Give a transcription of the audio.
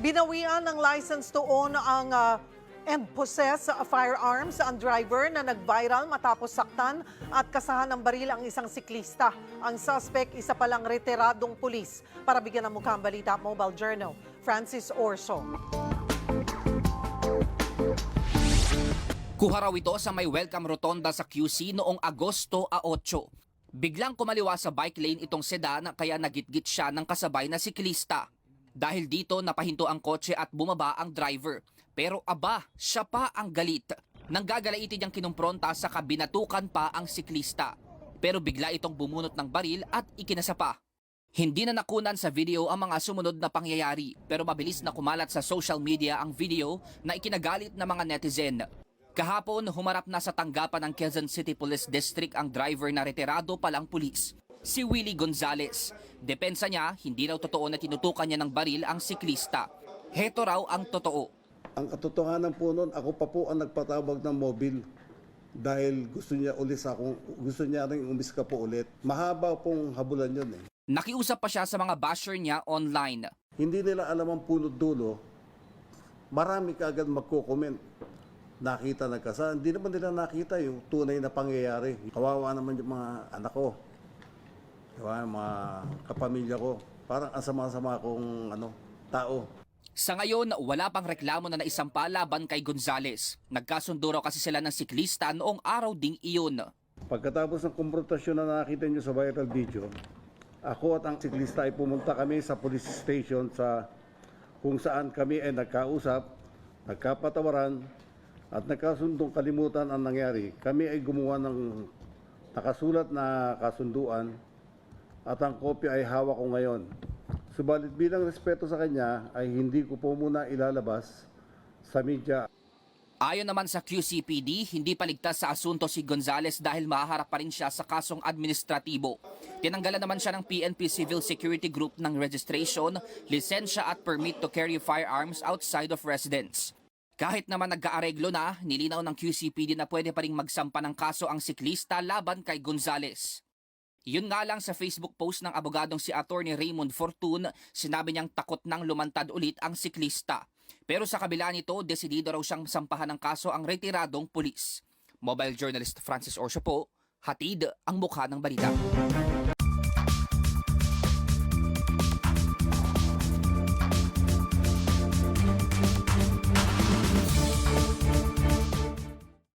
Binawian ng license to own ang ah, and possess ah, firearms ang driver na nag-viral matapos saktan at kasahan ng baril ang isang siklista. Ang suspect, isa palang retiradong pulis. Para bigyan ng mukhang balita, Mobile Journal, Francis Orso. Kuha raw ito sa may welcome rotonda sa QC noong Agosto a 8. Biglang kumaliwa sa bike lane itong sedan kaya nagitgit siya ng kasabay na siklista. Dahil dito napahinto ang kotse at bumaba ang driver. Pero aba, siya pa ang galit. Nanggagalaitid ang kinumpronta sa kabinatukan pa ang siklista. Pero bigla itong bumunot ng baril at ikinasapa. Hindi na nakunan sa video ang mga sumunod na pangyayari pero mabilis na kumalat sa social media ang video na ikinagalit ng mga netizen. Kahapon, humarap na sa tanggapan ng Quezon City Police District ang driver na retirado palang pulis, si Willie Gonzales. Depensa niya, hindi raw totoo na tinutukan niya ng baril ang siklista. Heto raw ang totoo. Ang katotohanan po noon, ako pa po ang nagpatawag ng mobil dahil gusto niya ulis ako, gusto niya rin umiska po ulit. Mahaba pong habulan yun eh. Nakiusap pa siya sa mga basher niya online. Hindi nila alam ang punot dulo, marami kaagad magko-comment. Nakita nagkasa, hindi naman nila nakita yung tunay na pangyayari. Kawawa naman yung mga anak ko. Yung mga kapamilya ko. Parang ang sama-sama kong ano, tao. Sa ngayon, wala pang reklamo na naisampa laban kay Gonzales. Nagkasundo raw kasi sila ng siklista noong araw ding iyon. Pagkatapos ng konfrontasyon na nakita nyo sa viral video, ako at ang siklista ay pumunta kami sa police station sa kung saan kami ay nagkausap, nagkapatawaran, at nagkasundong kalimutan ang nangyari. Kami ay gumawa ng nakasulat na kasunduan at ang kopya ay hawak ko ngayon. Subalit bilang respeto sa kanya ay hindi ko po muna ilalabas sa media Ayon naman sa QCPD, hindi paligtas sa asunto si Gonzales dahil mahaharap pa rin siya sa kasong administratibo. Tinanggalan naman siya ng PNP Civil Security Group ng registration, lisensya at permit to carry firearms outside of residence. Kahit naman nagkaareglo na, nilinaw ng QCPD na pwede pa rin magsampa ng kaso ang siklista laban kay Gonzales. Yun nga lang sa Facebook post ng abogadong si Attorney Raymond Fortun, sinabi niyang takot nang lumantad ulit ang siklista. Pero sa kabila nito, desidido raw siyang sampahan ng kaso ang retiradong pulis. Mobile journalist Francis Orso po, hatid ang mukha ng balita.